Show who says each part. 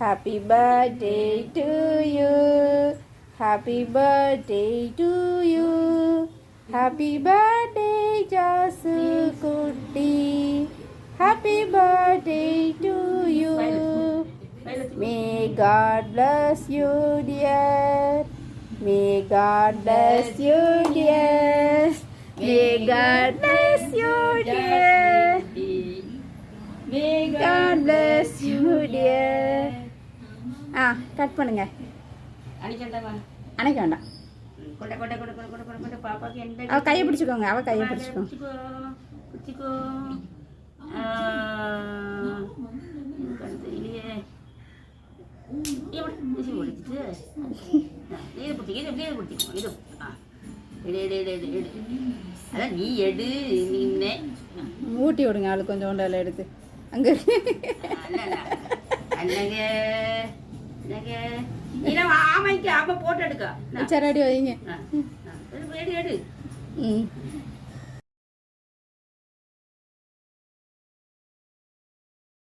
Speaker 1: Happy birthday to you. Happy birthday to you. Happy birthday, Jasu Kutti. Happy birthday to you. May God bless you, dear. May God bless you, dear. May God bless you, dear. May God bless you, dear. ஆ cut பண்ணுங்க. அணைக்க வேண்டாம். அவ கையை பிடிச்சிக்கோங்க அவ கையை
Speaker 2: பிடிச்சிக்கோ. பிடிச்சிக்கோ நீ எடு நின்னே.
Speaker 1: ஊட்டி விடுங்க அவளுக்கு கொஞ்சம் உண்டால எடுத்து. அங்கே
Speaker 2: அண்ணங்க.
Speaker 1: ആമയ്ക്ക് ആമ
Speaker 2: പോട്ടെടുക്കാം ചെറടി ഒഴിഞ്ഞ്. ഒരു പേടി
Speaker 1: എടു